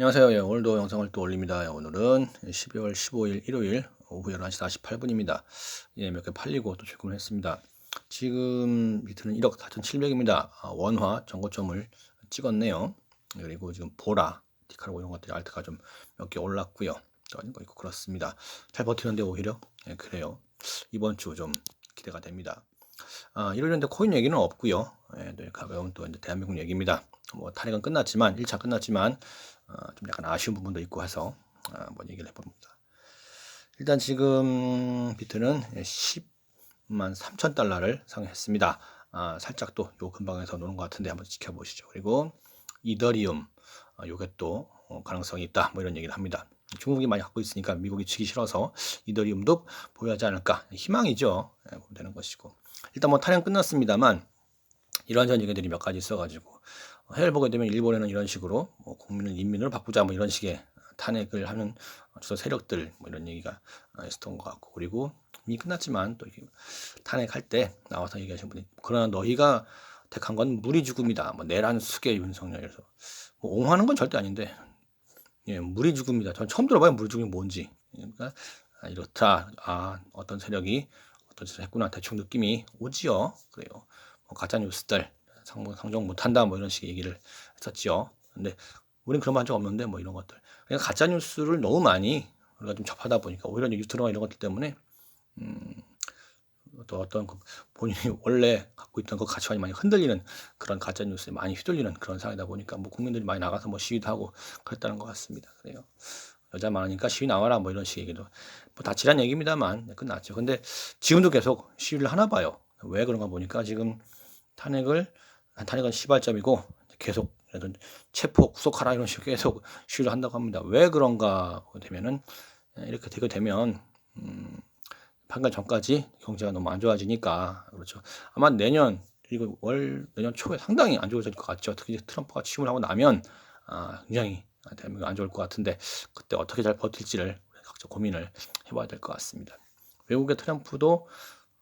안녕하세요. 예, 오늘도 영상을 또 올립니다. 예, 오늘은 12월 15일 일요일 오후 11시 48분입니다. 예, 몇 개 팔리고 또 출근을 했습니다. 지금 밑에는 1억 4,700입니다. 아, 원화 정고점을 찍었네요. 그리고 지금 보라, 디카르고 이런 것들이 알트가 좀 몇 개 올랐고요. 거 있고 그렇습니다. 잘 버티는데 오히려 예, 그래요. 이번 주 좀 기대가 됩니다. 아, 일요일인데 코인 얘기는 없고요. 예, 네, 가벼운 또 이제 대한민국 얘기입니다. 뭐 탄핵은 끝났지만 1차 끝났지만 어, 좀 약간 아쉬운 부분도 있고 해서 어, 한번 얘기를 해봅니다. 일단 지금 비트는 10만 3천 달러를 상회했습니다. 아, 살짝 또 요 근방에서 노는 것 같은데 한번 지켜보시죠. 그리고 이더리움 어, 요게 또 어, 가능성이 있다 뭐 이런 얘기를 합니다. 중국이 많이 갖고 있으니까 미국이 치기 싫어서 이더리움도 보유하지 않을까 희망이죠. 예, 되는 것이고 일단 뭐 탄핵 끝났습니다만 이런저런 얘기들이 몇 가지 있어가지고 해외를 보게 되면 일본에는 이런 식으로 뭐 국민을 인민으로 바꾸자 뭐 이런 식의 탄핵을 하는 주서 세력들 뭐 이런 얘기가 있었던 것 같고 그리고 이미 끝났지만 또 이렇게 탄핵할 때 나와서 얘기하신 분이 그러나 너희가 택한 건 무리 죽음이다. 뭐 내란 수계 윤석열에서. 뭐 옹호하는 건 절대 아닌데. 예 무리 죽음이다. 전 처음 들어봐요. 무리 죽음이 뭔지. 그러니까 아, 이렇다. 아 어떤 세력이 어떤 짓을 했구나. 대충 느낌이 오지요. 그래요. 뭐 가짜 뉴스들 상, 상종 못한다 뭐 이런 식의 얘기를 했었죠. 근데 우리는 그런 적 없는데 뭐 이런 것들. 그냥 가짜 뉴스를 너무 많이 우리가 좀 접하다 보니까 오히려 유튜브나 이런 것들 때문에 음, 또 어떤 그 본인이 원래 갖고 있던 그 가치관이 많이 흔들리는 그런 가짜 뉴스에 많이 휘둘리는 그런 상황이다 보니까 뭐 국민들이 많이 나가서 뭐 시위도 하고 그랬다는 것 같습니다. 그래요. 여자 많으니까 시위 나와라 뭐 이런 식의 얘기도 뭐 다치란 얘기입니다만 끝났죠. 근데 지금도 계속 시위를 하나 봐요. 왜 그런가 보니까 지금 탄핵을 탄핵은 시발점이고 계속 체포 구속하라 이런 식으로 계속 시위를 한다고 합니다. 왜 그런가 되면은 이렇게 되게 되면 음, 판결 전까지 경제가 너무 안 좋아지니까 그렇죠. 아마 내년 그리고 월 내년 초에 상당히 안 좋아질 것 같죠. 특히 트럼프가 취임을 하고 나면 아, 굉장히 대한민국 안 좋을 것 같은데 그때 어떻게 잘 버틸지를 각자 고민을 해봐야 될 것 같습니다. 외국의 트럼프도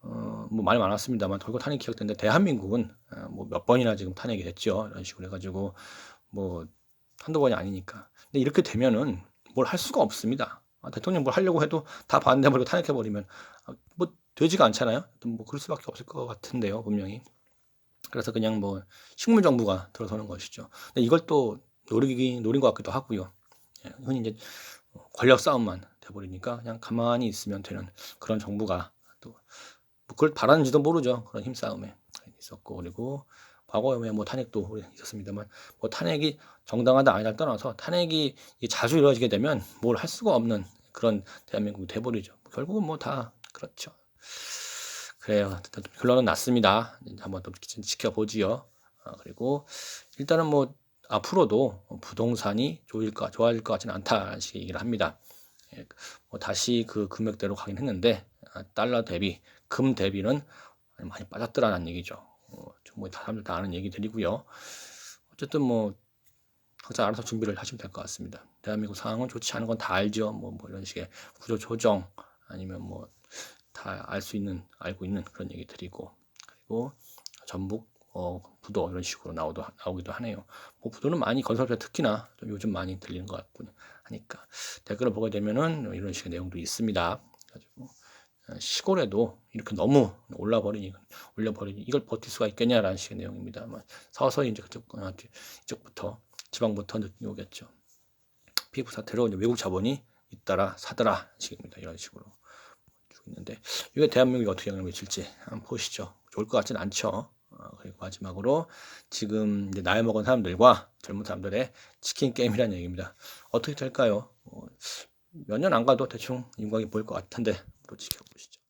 어, 뭐 많이 많았습니다만 결국 탄핵 기각됐는데 대한민국은 어, 뭐몇 번이나 지금 탄핵이 됐죠. 이런 식으로 해가지고 뭐 한두 번이 아니니까. 근데 이렇게 되면은 뭘 할 수가 없습니다. 아, 대통령 뭘 하려고 해도 다 반대버리고 탄핵해 버리면 아, 뭐 되지가 않잖아요. 뭐 그럴 수밖에 없을 것 같은데요, 분명히. 그래서 그냥 뭐 식물 정부가 들어서는 것이죠. 근데 이걸 또 노리기 노린 것 같기도 하고요. 예, 흔히 이제 권력 싸움만 돼버리니까 그냥 가만히 있으면 되는 그런 정부가 또 그걸 바라는지도 모르죠. 그런 힘싸움에 있었고 그리고 과거에 뭐 탄핵도 있었습니다만 뭐 탄핵이 정당하다 아니다를 떠나서 탄핵이 자주 이루어지게 되면 뭘 할 수가 없는 그런 대한민국이 돼버리죠. 결국은 뭐 다 그렇죠. 그래요. 결론은 났습니다. 한번 또 지켜보지요. 어, 그리고 일단은 뭐 앞으로도 부동산이 좋을까 좋아질 것 같지는 않다는 식의 얘기를 합니다. 예, 뭐 다시 그 금액대로 가긴 했는데 아, 달러 대비 금 대비는 많이 빠졌더라는 얘기죠. 어, 뭐 사람들 다 아는 얘기들이고요. 어쨌든 뭐 각자 알아서 준비를 하시면 될 것 같습니다. 대한민국 상황은 좋지 않은 건 다 알죠. 뭐, 뭐 이런 식의 구조 조정 아니면 뭐 다 알 수 있는 알고 있는 그런 얘기들이고 그리고 전북 어, 부도 이런 식으로 나오도 나오기도 하네요. 뭐 부도는 많이 건설업체 특히나 요즘 많이 들리는 것 같군요. 하니까 댓글을 보게 되면은 이런 식의 내용도 있습니다. 가지고 시골에도 이렇게 너무 올라버리니 올려버리니 이걸 버틸 수가 있겠냐라는 식의 내용입니다. 서서히 이제 그쪽 어, 이쪽부터 지방부터 느낌이 오겠죠. 피부 사태로 이제 외국 자본이 잇따라 사더라 식입니다. 이런 식으로 쭉 있는데 이게 대한민국이 어떻게 영향을 미칠지 한번 보시죠. 좋을 것 같지는 않죠. 어, 그리고 마지막으로 지금 이제 나이 먹은 사람들과 젊은 사람들의 치킨 게임이라는 얘기입니다. 어떻게 될까요? 어, 몇년 안 가도 대충 윤곽이 보일 것 같은데 또 지켜보시죠.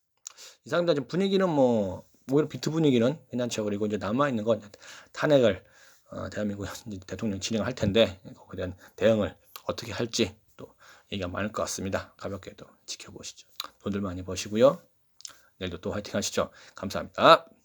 이상입니다. 지금 분위기는 뭐 오히려 비트 분위기는 괜찮죠. 그리고 이제 남아 있는 건 탄핵을 어, 대한민국 대통령 진행할 텐데 거기에 대한 대응을 어떻게 할지 또 얘기가 많을 것 같습니다. 가볍게 또 지켜보시죠. 돈들 많이 버시고요. 내일도 또 화이팅 하시죠. 감사합니다.